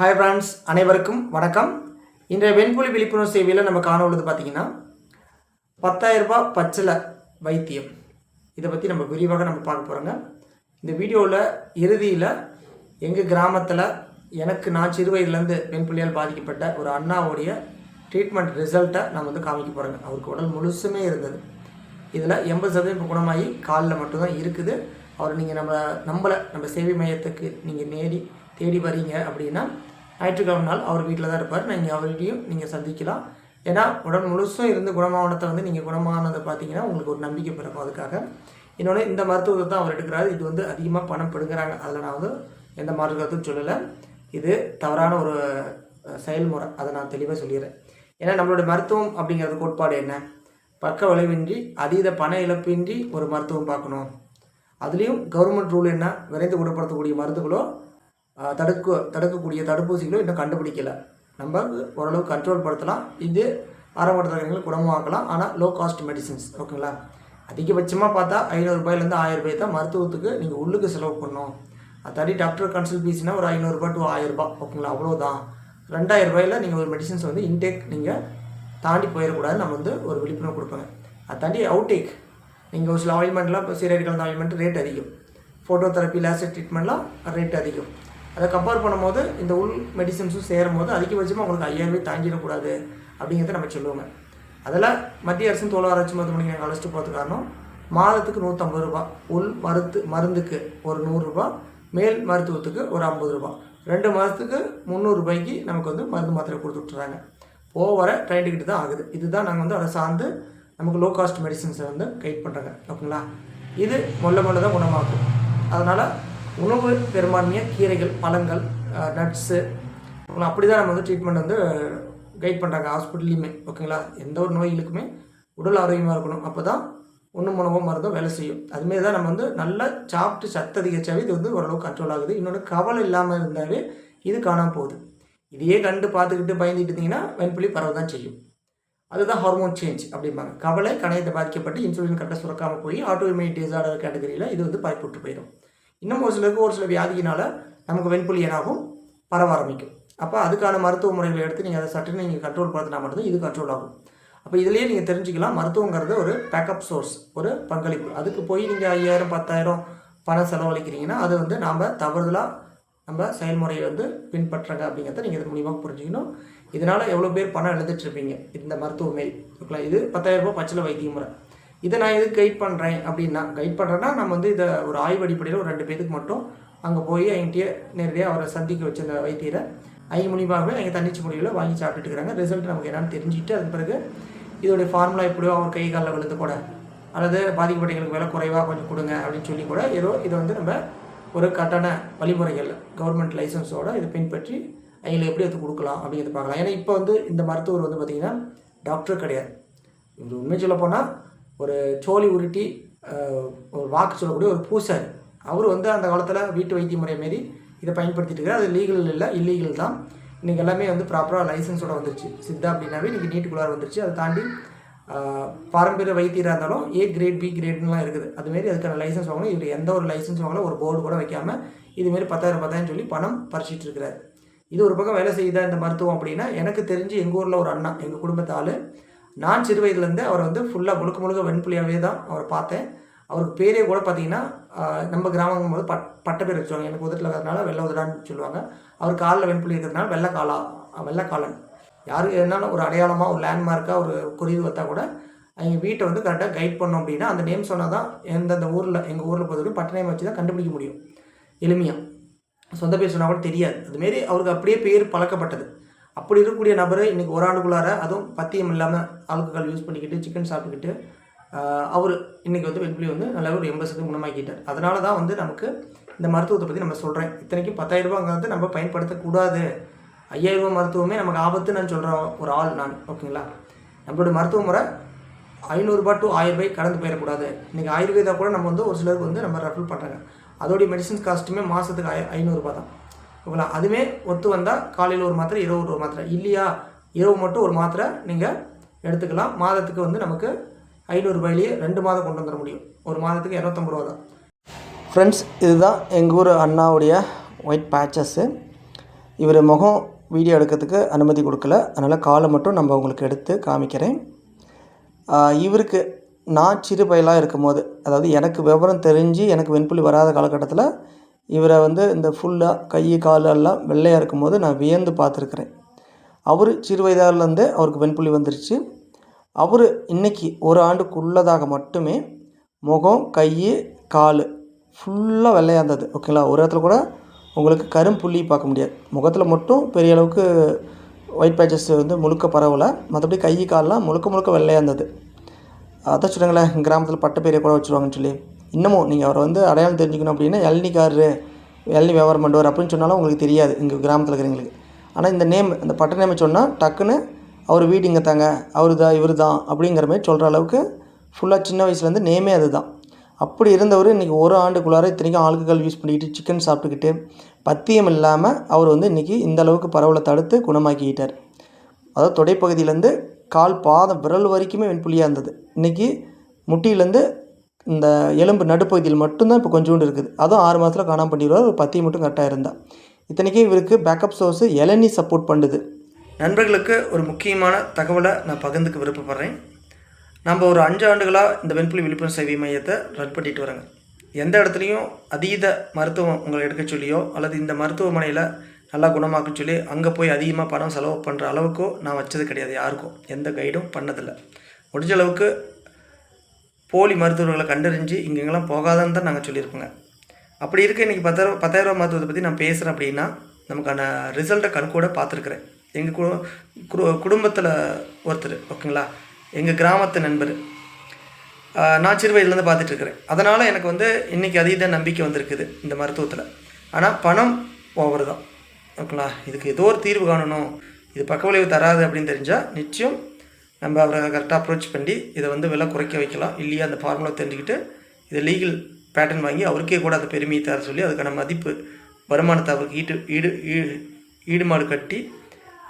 Hi friends அனைவருக்கும் வணக்கம். இன்றைய வெண்புலி விழிப்புணர்வு சேவையில் நம்ம காண உள்ளது பார்த்தீங்கன்னா பத்தாயிரம் ரூபாய் பச்சலை வைத்தியம். இதை பற்றி நம்ம விரிவாக நம்ம பார்க்க போகிறோங்க இந்த வீடியோவில் இறுதியில் எங்கள் கிராமத்தில் எனக்கு நான் சிறு வயதுலேருந்து வெண்புலியால் பாதிக்கப்பட்ட ஒரு அண்ணாவுடைய ட்ரீட்மெண்ட் ரிசல்ட்டை நான் வந்து காமிக்க போகிறேங்க அவருக்கு உடல் முழுசுமே இருந்தது. இதில் எண்பது சதவீதம் இப்போ குணமாகி காலில் மட்டும்தான் இருக்குது. அவர் நீங்கள் நம்ம நம்மளை நம்ம சேவை மையத்துக்கு நீங்கள் நேடி தேடி வரீங்க அப்படின்னா ஞாயிற்றுக்கிழமை நாள் அவர் வீட்டில் தான் இருப்பார் நீங்கள் அவர்கிட்டையும் நீங்கள் சந்திக்கலாம். ஏன்னா உடல் முழுசும் இருந்து குணமானத்தை வந்து நீங்கள் குணமானதை பார்த்தீங்கன்னா உங்களுக்கு ஒரு நம்பிக்கை பிறக்கும் அதுக்காக. இன்னொன்று இந்த மருத்துவத்தை தான் அவர் எடுக்கிறாரு. இது வந்து அதிகமாக பணம் பிடுங்குறாங்க. அதில் நான் வந்து எந்த மாற்று சொல்லலை. இது தவறான ஒரு செயல்முறை. அதை நான் தெளிவாக சொல்லிடுறேன். ஏன்னா நம்மளோட மருத்துவம் அப்படிங்கிறது கோட்பாடு என்ன? பக்க விளைவின்றி அதீத பண இழப்பின்றி ஒரு மருத்துவம் பார்க்கணும். அதுலேயும் கவர்மெண்ட் ரூல் என்ன? விரைந்து குணப்படுத்தக்கூடிய மருந்துகளோ தடுக்க தடுக்கக்கூடிய தடுப்பூசிகளும் இன்னும் கண்டுபிடிக்கலை. நம்ம ஓரளவு கண்ட்ரோல் படுத்தலாம். இது ஆரம்பத்தில் குணமாக்கலாம். ஆனால் லோ காஸ்ட் மெடிசின்ஸ் ஓகேங்களா அதிகபட்சமாக பார்த்தா ஐநூறுரூபாயிலேருந்து ஆயிரம் ரூபாய் தான் மருத்துவத்துக்கு நீங்கள் உள்ளுக்கு செலவு பண்ணணும். அதாடி டாக்டர் கன்சல்ட் ஃபீஸ்னால் ஒரு ஐநூறுரூபா டு ஆயிரரூபா ஓகேங்களா அவ்வளோதான் ரெண்டாயிரம் ரூபாயில் நீங்கள் ஒரு மெடிசின்ஸ் வந்து இன்டேக் நீங்கள் தாண்டி போயிடக்கூடாது. நம்ம வந்து ஒரு விழிப்புணர்வு கொடுப்பேங்க அதை தாண்டி அவுட்டேக் நீங்கள் ஒரு சில ஆயில்மெண்ட்லாம் இப்போ சீரடி ஆயில்மெண்ட் ரேட் அதிகம். ஃபோட்டோ தெரப்பி லேசர் ட்ரீட்மெண்ட்லாம் ரேட் அதிகம். அதை கம்பேர் பண்ணும்போது இந்த உள் மெடிசின்ஸும் சேரும் போது அதிகபட்சமாக உங்களுக்கு ஐயாயிரம் ரூபாய் தாங்கிடக்கூடாது அப்படிங்கிறத நம்ம சொல்லுவோங்க. அதில் மத்திய அரசின் தோல் ஆராய்ச்சி மருத்துவமனைக்கு நாங்கள் அழைச்சிட்டு போகிறது காரணம் மாதத்துக்கு நூற்றம்பது ரூபா உள் மருத்து மருந்துக்கு ஒரு நூறுரூபா மேல் மருத்துவத்துக்கு ஒரு ஐம்பது ரூபா ரெண்டு மாதத்துக்கு முந்நூறுரூபாய்க்கு நமக்கு வந்து மருந்து மாத்திரை கொடுத்து விட்டுறாங்க. போக ட்ரெயின் டிக்கெட் தான் ஆகுது. இதுதான் நாங்கள் வந்து அதை சார்ந்து நமக்கு லோ காஸ்ட் மெடிசின்ஸை வந்து கைட் பண்ணுறாங்க ஓகேங்களா? இது மொல்ல மொல்ல தான் குணமாக்கும். அதனால் உணவு பெரும்பான்மையாக கீரைகள் பழங்கள் நட்ஸு அப்படி தான் நம்ம வந்து ட்ரீட்மெண்ட் வந்து கைட் பண்ணுறாங்க ஹாஸ்பிட்டல்லையுமே ஓகேங்களா? எந்த ஒரு நோய்களுக்குமே உடல் ஆரோக்கியமாக இருக்கணும். அப்போ தான் ஒன்றும் உணவும் மருந்தும் வேலை செய்யும். அதுமாரி தான் நம்ம வந்து நல்லா சாப்பிட்டு சத்து அதிகரிச்சாவே இது வந்து ஓரளவு கண்ட்ரோல் ஆகுது. இன்னொன்று கவலை இல்லாமல் இருந்தாவே இது காணாமல் போகுது. இதையே கண்டு பார்த்துக்கிட்டு பயந்துட்டு இருந்தீங்கன்னா வெண்புலி பரவ தான் செய்யும். அதுதான் ஹார்மோன் சேஞ்ச் அப்படிம்பாங்க. கவலை கணையத்தை பாதிக்கப்பட்டு இன்சுலின் கரெக்டாக சுரக்காமல் போய் ஆட்டோமேட்டிக் டிசார்டர் கேட்டகரியில் இது வந்து பாய்ப்புட்டு போயிடும். இன்னும் ஒரு சிலருக்கு ஒரு சில வியாதியினால் நமக்கு வெண்புலி என்னாகும்? பரவ ஆரம்பிக்கும். அப்போ அதுக்கான மருத்துவ முறைகளை எடுத்து நீங்கள் அதை சட்டுன்னு நீங்கள் கண்ட்ரோல் படுத்தினா மட்டும்தான் இது கண்ட்ரோல் ஆகும். அப்போ இதுலேயே நீங்கள் தெரிஞ்சுக்கலாம். மருத்துவங்கிறது ஒரு பேக்கப் சோர்ஸ் ஒரு பங்களிப்பு. அதுக்கு போய் நீங்கள் ஐயாயிரம் பத்தாயிரம் பணம் செலவழிக்கிறீங்கன்னா அது வந்து நாம் தவறுதலாக நம்ம செயல்முறையை வந்து பின்பற்றுறாங்க அப்படிங்கிறத நீங்கள் இது மூலியமாக புரிஞ்சுக்கணும். இதனால் எவ்வளோ பேர் பணம் எழுதிட்டு இருப்பீங்க. இந்த மருத்துவ மாரி ஓகேங்களா? இது பத்தாயிரம் ரூபாய் பச்சில வைத்திய முறை. இதை நான் எதுக்கு கைட் பண்ணுறேன் அப்படின்னா கைட் பண்ணுறேன்னா நம்ம வந்து இதை ஒரு ஆய்வு அடிப்படையில் ஒரு ரெண்டு பேருக்கு மட்டும் அங்கே போய் என்கிட்டயே நேரடியாக அவரை சந்திக்க வச்ச அந்த வைத்தியரை ஐந்து மூலியமாகவே எங்கள் தன்னிச்சு முடிவில் வாங்கி சாப்பிட்டுட்டு இருக்கிறாங்க. ரிசல்ட் நமக்கு என்னென்னு தெரிஞ்சுக்கிட்டு அதுக்கு பிறகு இதோடைய ஃபார்முலா எப்படியோ அவர் கை காலில் விழுந்து கூட அல்லது பாதிக்கப்பட்டவங்களுக்கு விலை குறைவாக கொஞ்சம் கொடுங்க அப்படின்னு சொல்லி கூட ஏதோ இதை வந்து நம்ம ஒரு கட்டண வழிமுறைகள் கவர்மெண்ட் லைசன்ஸோட இதை பின்பற்றி அவங்களை எப்படி எடுத்து கொடுக்கலாம் அப்படிங்கிறது பார்க்கலாம். ஏன்னா இப்போ வந்து இந்த மருத்துவர் வந்து பார்த்திங்கன்னா டாக்டர் கிடையாது. இது உண்மை சொல்ல போனால் ஒரு சோழி உருட்டி ஒரு வாக்கு சொல்லக்கூடிய ஒரு பூசாரி. அவர் வந்து அந்த காலத்தில் வீட்டு வைத்திய முறை மாரி இதை பயன்படுத்திட்டு இருக்காரு. அது லீகல் இல்லை இல்லீகல் தான். இன்றைக்கி எல்லாமே வந்து ப்ராப்பராக லைசன்ஸோட வந்துருச்சு. சித்தா அப்படின்னாவே இன்றைக்கி நீட்டுக்குள்ளார வந்துருச்சு. அதை தாண்டி பாரம்பரிய வைத்தியராக இருந்தாலும் ஏ கிரேட் பி கிரேட்லாம் இருக்குது. அதுமாரி அதுக்கான லைசன்ஸ் வாங்கணும். இவர் எந்த ஒரு லைசன்ஸ் வாங்கலாம் ஒரு போர்டு கூட வைக்காமல் இதுமாரி பத்தாயிரம் பத்தாயிரம் சொல்லி பணம் பறிச்சிட்டு இருக்கிறார். இது ஒரு பக்கம் வேலை செய்யுதா இந்த மருத்துவம் அப்படின்னா எனக்கு தெரிஞ்சு எங்கள் ஊரில் ஒரு அண்ணா எங்கள் குடும்பத்தால் நான் சிறு வயதுலேருந்து அவரை வந்து ஃபுல்லாக முழுக்க முழுக்க வெண்புலியாகவே தான் அவரை பார்த்தேன். அவருக்கு பேரே கூட பார்த்தீங்கன்னா நம்ம கிராமங்கும் போது பட் பட்ட பேர் வச்சுருவாங்க. எனக்கு உதட்டில் இருக்கிறதுனால வெள்ளை உதடான்னு சொல்லுவாங்க. அவர் காலில் வெண்புலி இருக்கிறதுனால வெள்ளை காலா வெள்ளைக்காலன் யாருக்கு எதனால ஒரு அடையாளமாக ஒரு லேண்ட்மார்க்காக ஒரு குறிவு வத்தா கூட அவங்க வீட்டை வந்து கரெக்டாக கைட் பண்ணோம் அப்படின்னா அந்த நேம் சொன்னால் தான் எந்தெந்த ஊரில் எங்கள் ஊரில் பொறுத்தவரைக்கும் பட்ட நேம் வச்சு தான் கண்டுபிடிக்க முடியும். எளிமையாக சொந்த பேர் சொன்னால் கூட தெரியாது. அதுமாரி அவருக்கு அப்படியே பேர் பழக்கப்பட்டது. அப்படி இருக்கக்கூடிய நபர் இன்றைக்கி ஒரு ஆண்டுக்குள்ளார அதுவும் பத்தியம் இல்லாமல் ஆல்கஹால் யூஸ் பண்ணிக்கிட்டு சிக்கன் சாப்பிட்டுக்கிட்டு அவர் இன்றைக்கி வந்து வெண்புலி வந்து நல்லாவே ஒரு எண்பது சதவீதம் குணமாக்கிட்டார். அதனால தான் வந்து நமக்கு இந்த மருத்துவத்தை பற்றி நம்ம சொல்கிறேன் இத்தனைக்கும் பத்தாயிரரூபாங்கிறது நம்ம பயன்படுத்தக்கூடாது. ஐயாயிரம் ரூபாய் மருத்துவமே நமக்கு ஆபத்து நான் சொல்கிறேன் ஒரு ஆள் நான் ஓகேங்களா? நம்மளோட மருத்துவ முறை ஐநூறுரூபா டு ஆயிரம் ரூபாய் கடந்து போயிடக்கூடாது. இன்றைக்கி ஆயுர்வேதா கூட நம்ம வந்து ஒரு சிலருக்கு வந்து நம்ம ரெஃபர் பண்ணுறாங்க அதோடைய மெடிசன்ஸ் காஸ்ட்டுமே மாதத்துக்கு ஐ ஐநூறுரூபா தான். ஓகேங்களா அதுவுமே ஒத்து வந்தால் காலையில் ஒரு மாத்திரை இரவு ஒரு மாத்திரை. இல்லையா? இரவு மட்டும் ஒரு மாத்திரை நீங்கள் எடுத்துக்கலாம். மாதத்துக்கு வந்து நமக்கு ஐநூறுரூபாயிலேயே ரெண்டு மாதம் கொண்டு வந்துட முடியும். ஒரு மாதத்துக்கு இரநூத்தம்பது ரூபா தான். ஃப்ரெண்ட்ஸ் இதுதான் எங்கள் ஊர் அண்ணாவுடைய ஒயிட் பேச்சஸ்ஸு இவர் முகம் வீடியோ எடுக்கிறதுக்கு அனுமதி கொடுக்கல. அதனால் காலை மட்டும் நம்ம உங்களுக்கு எடுத்து காமிக்கிறேன். இவருக்கு நான் சிறு பயலாக இருக்கும் போது அதாவது எனக்கு விவரம் தெரிஞ்சு எனக்கு வெண்புலி வராத காலகட்டத்தில் இவரை வந்து இந்த ஃபுல்லாக கை காலெல்லாம் வெள்ளையாக வெள்ளையாக இருக்கும்போது நான் வியந்து பார்த்துருக்குறேன். அவர் சிறு வயதாலேருந்தே அவருக்கு வெண்புள்ளி வந்துருச்சு. அவர் இன்னைக்கு ஒரு ஆண்டுக்குள்ளதாக மட்டுமே முகம் கை கால் ஃபுல்லாக வெள்ளையாக இருந்தது. ஓகேங்களா ஒரு இடத்துல கூட உங்களுக்கு கரும்புள்ளி பார்க்க முடியாது. முகத்தில் மட்டும் பெரிய அளவுக்கு ஒயிட் பேச்சஸ் வந்து முழுக்க பரவலை. மற்றபடி கை கால்லாம் முழுக்க முழுக்க வெள்ளையாக இருந்தது. அதான் சொல்லுங்களேன் கிராமத்தில் பட்டை பேரை கூட வச்சுருவாங்கன்னு சொல்லி. இன்னமும் நீங்கள் அவரை வந்து அடையாளம் தெரிஞ்சுக்கணும் அப்படின்னா இளநிக்காரரு இளநி வியாபாரம் பண்ணுவார் அப்படின்னு சொன்னாலும் உங்களுக்கு தெரியாது இங்கே கிராமத்தில் இருக்கிறவங்களுக்கு. ஆனால் இந்த நேம் இந்த பட்ட நேமை சொன்னால் டக்குன்னு அவர் வீடு இங்கே தாங்க அவர் தான் இவர் தான் அப்படிங்கிற மாதிரி சொல்கிற அளவுக்கு ஃபுல்லாக சின்ன வயசுலேருந்து நேமே அதுதான். அப்படி இருந்தவர் இன்றைக்கி ஒரு ஆண்டுக்குள்ளார இத்தனைக்கும் ஆல்கஹால் யூஸ் பண்ணிக்கிட்டு சிக்கன் சாப்பிட்டுக்கிட்டு பத்தியம் இல்லாமல் அவர் வந்து இன்றைக்கி இந்த அளவுக்கு பரவலை தடுத்து குணமாக்கிக்கிட்டார். அதாவது தொடைப்பகுதியிலேருந்து கால் பாதம் விரல் வரைக்குமே வெண்புள்ளியாக இருந்தது. இன்றைக்கி முட்டியிலேருந்து இந்த எலும்பு நடுப்பகுதியில் மட்டும்தான் இப்போ கொஞ்சோண்டு இருக்குது. அதுவும் ஆறு மாதத்தில் காணாமல் பண்ணிடுவார் ஒரு பத்தி மட்டும் கரெக்டாக இருந்தால் இத்தனைக்கே இவருக்கு பேக்கப் சோர்ஸு இளநீ சப்போர்ட் பண்ணுது. நண்பர்களுக்கு ஒரு முக்கியமான தகவலை நான் பகிர்ந்துக்க விருப்பப்படுறேன். நம்ம ஒரு அஞ்சு ஆண்டுகளாக இந்த வெண்புலி விழிப்புணர்வு சேவை மையத்தை ரன் பண்ணிட்டு வரோங்க எந்த இடத்துலையும் அதீத மருத்துவம் உங்களை எடுக்க சொல்லியோ அல்லது இந்த மருத்துவமனையில் நல்லா குணமாக்க சொல்லி அங்கே போய் அதிகமாக பணம் செலவு பண்ணுற அளவுக்கோ நான் வச்சது கிடையாது யாருக்கும். எந்த கைடும் பண்ணதில்லை. முடிஞ்ச அளவுக்கு போலி மருத்துவர்களை கண்டறிஞ்சு இங்கெங்கெல்லாம் போகாதான்னு தான் நாங்கள் சொல்லியிருப்போங்க அப்படி இருக்க இன்றைக்கி பத்தாயிரம் பத்தாயிரரூபா மருத்துவத்தை பற்றி நான் பேசுகிறேன் அப்படின்னா நமக்கான ரிசல்ட்டை கண்கூட பார்த்துருக்குறேன். எங்கள் கு குடு குடும்பத்தில் ஒருத்தர் ஓகேங்களா? எங்கள் கிராமத்து நண்பர். நான் சிறு வயதுலேருந்து பார்த்துட்ருக்குறேன் அதனால் எனக்கு வந்து இன்றைக்கி அதீத நம்பிக்கை வந்திருக்குது இந்த மருத்துவத்தில். ஆனால் பணம் ஓவர் தான் ஓகேங்களா? இதுக்கு ஏதோ ஒரு தீர்வு காணணும். இது பக்க விளைவு தராது அப்படின்னு தெரிஞ்சால் நிச்சயம் நம்ம அவரை கரெக்டாக அப்ரோச் பண்ணி இதை வந்து விலை குறைக்க வைக்கலாம். இல்லையா அந்த ஃபார்முலா தெரிஞ்சுக்கிட்டு இதை லீகல் பேட்டர்ன் வாங்கி அவருக்கே கூட அந்த பெருமையை தர சொல்லி அதுக்கான மதிப்பு வருமானத்தை அவருக்கு ஈட்டு ஈடு ஈடு ஈடுமாடு கட்டி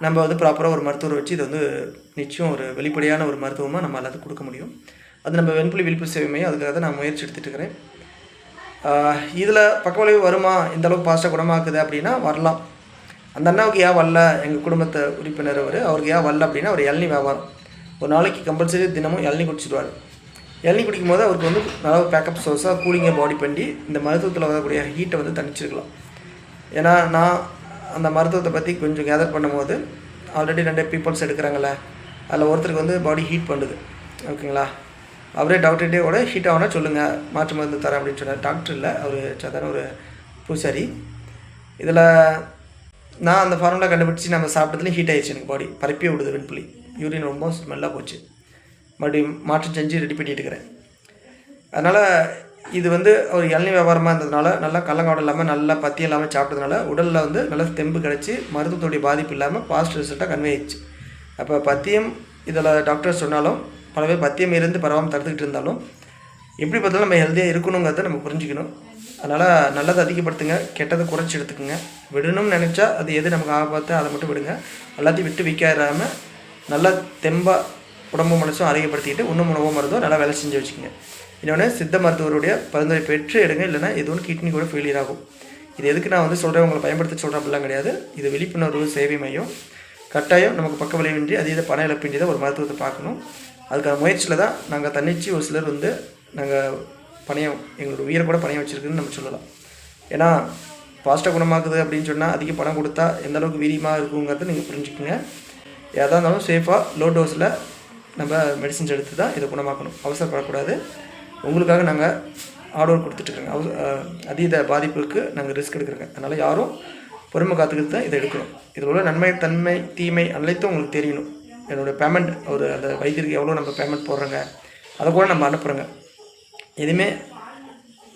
நம்ம வந்து ப்ராப்பராக ஒரு மருத்துவரை வச்சு இதை வந்து நிச்சயம் ஒரு வெளிப்படையான ஒரு மருத்துவமாக நம்ம எல்லாத்துக்கும் கொடுக்க முடியும். அது நம்ம வெண்புலி விழிப்பு சேவை அதுக்காக தான் நான் முயற்சி எடுத்துகிட்டு இருக்கிறேன். இதில் பக்கவிளைவு வருமா? இந்த அளவுக்கு ஃபாஸ்ட்டாக குணமாக்குது அப்படின்னா வரலாம். அந்த அண்ணாவுக்கு ஏன் வரல? எங்கள் குடும்பத்தை உறுப்பினர் அவர் அவருக்கு ஏன் வரல அப்படின்னா அவர் இளநி வியாபாரம். ஒரு நாளைக்கு கம்பல்சரி தினமும் இளநீ குடிச்சிடுவார் இளநீ குடிக்கும் போது அவருக்கு வந்து நல்ல பேக்கப் சோர்ஸாக கூலிங்காக பாடி பண்ணி இந்த மருத்துவத்தில் வரக்கூடிய ஹீட்டை வந்து தணிச்சிருக்கலாம். ஏன்னா நான் அந்த மருத்துவத்தை பற்றி கொஞ்சம் கேதர் பண்ணும்போது ஆல்ரெடி ரெண்டு பீப்புள்ஸ் எடுக்கிறாங்கல்ல அதில் ஒருத்தருக்கு வந்து பாடி ஹீட் பண்ணுது. ஓகேங்களா? அவரே டாக்டர்கிட்டே கூட ஹீட் ஆகுனா சொல்லுங்கள் மாற்று மருந்து தரேன் அப்படின்னு சொன்னார். டாக்டர் இல்லை அவர் சாதாரண ஒரு பூசாரி. இதில் நான் அந்த ஃபார்முலா கண்டுபிடிச்சி நம்ம சாப்பிட்டதுலேயும் ஹீட் ஆயிடுச்சு எனக்கு பாடி பரப்பி விடுது வெண்புலி. யூரின் ரொம்ப ஸ்மெல்லாக போச்சு. மறுபடியும் மாற்றம் செஞ்சு ரெடி பண்ணிட்டுருக்கிறேன் அதனால் இது வந்து ஒரு இளநீ வியாபாரமாக இருந்ததுனால நல்லா கள்ளங்காவடம் இல்லாமல் நல்லா பத்தியம் இல்லாமல் சாப்பிட்டதுனால உடலில் வந்து நல்லா தெம்பு கிடச்சி மருத்துவத்துடைய பாதிப்பு இல்லாமல் பாசிட்டிவ் ரிசல்ட்டாக கன்வே ஆயிடுச்சு. அப்போ பத்தியம் இதில் டாக்டர் சொன்னாலும் பல பேர் பத்தியம் இருந்து பரவாமல் தடுத்துக்கிட்டு இருந்தாலும் எப்படி பார்த்தாலும் நம்ம ஹெல்த்தியாக இருக்கணுங்கிறத நம்ம புரிஞ்சுக்கணும். அதனால் நல்லதை அதிகப்படுத்துங்க கெட்டதை குறைச்சி எடுத்துக்கோங்க. விடணும்னு நினச்சா அது எது நமக்கு ஆபத்தோ அதை மட்டும் விடுங்க. எல்லாத்தையும் விட்டு விற்காராமல் நல்லா தெம்பாக உடம்பு மனசும் அதிகப்படுத்திக்கிட்டு இன்னும் உணவு மருந்தும் நல்லா வேலை செஞ்சு வச்சுக்கோங்க. இன்னொன்று சித்த மருத்துவருடைய பரிந்துரை பெற்று எடுங்க இல்லைன்னா இது ஒன்று கிட்னி கூட ஃபெயிலியர் ஆகும். இது எதுக்கு நான் வந்து சொல்கிறேன் உங்களை பயன்படுத்த சொல்கிறேன் அப்படிலாம் கிடையாது. இது விழிப்புணர்வு சேவை மையம். கட்டாயம் நமக்கு பக்க விளைவின்றி அதீத பண இழப்பின்றி தான் ஒரு மருத்துவத்தை பார்க்கணும். அதுக்கான முயற்சியில் தான் நாங்கள் தன்னிச்சு ஒரு சிலர் வந்து நாங்கள் பணையம் எங்களோட உயிரை கூட பணையம் வச்சுருக்குன்னு நம்ம சொல்லலாம். ஏன்னா ஃபாஸ்ட்டாக குணமாக்குது அப்படின்னு சொன்னால் அதிக பணம் கொடுத்தா எந்த அளவுக்கு வீரியமாக இருக்குங்கிறத நீங்கள் புரிஞ்சுக்கோங்க. எதாக இருந்தாலும் சேஃபாக லோ டோஸில் நம்ம மெடிசின்ஸ் எடுத்து தான் இதை குணமாக்கணும். அவசரப்படக்கூடாது. உங்களுக்காக நாங்கள் ஆர்டர் கொடுத்துட்ருக்கோங்க அவ அதீத பாதிப்புக்கு நாங்கள் ரிஸ்க் எடுக்கிறோங்க. அதனால் யாரும் பொறுமை காத்துக்கிட்டு தான் இதை எடுக்கணும். இதில் உள்ள நன்மை தன்மை தீமை அனைத்தும் உங்களுக்கு தெரியணும். என்னோடய பேமெண்ட் ஒரு அந்த வைத்தியருக்கு எவ்வளோ நம்ம பேமெண்ட் போடுறோங்க அதை கூட நம்ம அனுப்புகிறோங்க எதுவுமே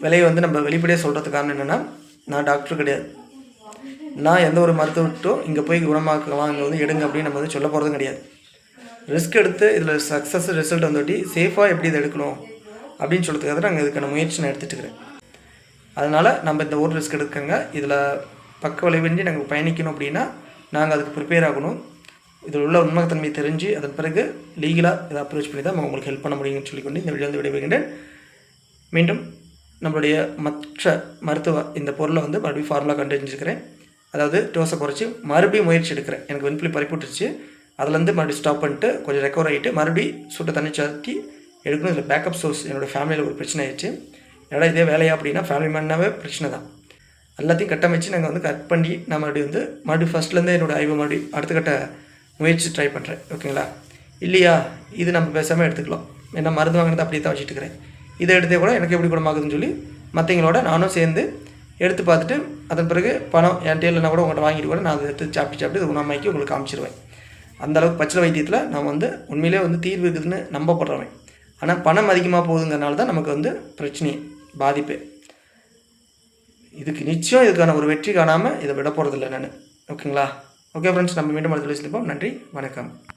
விலையை வந்து நம்ம வெளிப்படையாக சொல்கிறதுக்கான என்னென்னா நான் டாக்டர் கிடையாது. நான் எந்த ஒரு மருத்துவட்டும் இங்கே போய் குணமாக்கலாம் இங்கே வந்து எடுங்க அப்படின்னு நம்ம வந்து சொல்ல போகிறதும் கிடையாது. ரிஸ்க் எடுத்து இதில் சக்ஸஸ் ரிசல்ட் வந்துட்டி சேஃபாக எப்படி இதை எடுக்கணும் அப்படின்னு சொல்கிறதுக்காக தான் நாங்கள் இதுக்கான முயற்சி நான் எடுத்துகிட்டு இருக்கிறேன். அதனால் நம்ம இந்த ஒரு ரிஸ்க் எடுக்கங்க. இதில் பக்க விளைவின்றி நாங்கள் பயணிக்கணும் அப்படின்னா நாங்கள் அதுக்கு ப்ரிப்பேர் ஆகணும். இதில் உள்ள உண்மைத்தன்மை தெரிஞ்சு அதன் பிறகு லீகலாக இதை அப்ரோச் பண்ணி தான் உங்களுக்கு ஹெல்ப் பண்ண முடியும்னு சொல்லிக்கொண்டு இந்த வீடியோ வந்து விடைபெறுகின்றேன். மீண்டும் நம்மளுடைய மற்ற மருத்துவ இந்த பொருளை வந்து மறுபடியும் ஃபார்முலா கண்டுபிடிச்சிருக்கிறேன் அதாவது டோஸை குறைச்சி மறுபடியும் முயற்சி எடுக்கிறேன். எனக்கு வெண்புலி பறிப்புட்டுருச்சு அதுலேருந்து மறுபடியும் ஸ்டாப் பண்ணிட்டு கொஞ்சம் ரெக்கவர் ஆகிட்டு மறுபடியும் சுட்ட தண்ணி சாத்தி எடுக்கணும். இதில் பேக்கப் சோர்ஸ் என்னோடய ஃபேமிலியில் ஒரு பிரச்சனை ஆயிடுச்சு. என்னடா இதே வேலையா அப்படின்னா ஃபேமிலி மேனாவே பிரச்சனை தான். எல்லாத்தையும் கட்டமைச்சு நாங்கள் வந்து கட் பண்ணி நான் மறுபடியும் வந்து மறுபடியும் ஃபஸ்ட்லேருந்து என்னோடய ஆய்வு மறுபடியும் அடுத்த கட்ட முயற்சி ட்ரை பண்ணுறேன் ஓகேங்களா இல்லையா? இது நம்ம பேசாமல் எடுத்துக்கலாம். ஏன்னா மருந்து வாங்கினது அப்படியே தான் வச்சுட்டு இருக்கிறேன். இதை எடுத்தே கூட எனக்கு எப்படி குணமாகுதுன்னு சொல்லி மற்றவங்களோட நானும் சேர்ந்து எடுத்து பார்த்துட்டு அதன் பிறகு பணம் என்கிட்ட இல்லைனா கூட உங்கள்கிட்ட வாங்கிட்டு கூட நான் அதை எடுத்து சாப்பிட்டு சாப்பிட்டு இது குணமாக்கி உங்களுக்கு காமிச்சிருவேன். அந்த அளவுக்கு வைத்தியத்தில் நான் வந்து உண்மையிலே வந்து தீர்வு இருக்குதுன்னு நம்பப்படுறவன். ஆனால் பணம் அதிகமாக போகுதுங்கிறனால தான் நமக்கு வந்து பிரச்சனையே பாதிப்பு. இதுக்கு நிச்சயம் இதுக்கான ஒரு வெற்றி காணாமல் இதை விட போகிறதில்ல நான். ஓகேங்களா? ஓகே ஃப்ரெண்ட்ஸ் நம்ம மீண்டும் அடுத்த சந்திப்போம் நன்றி வணக்கம்.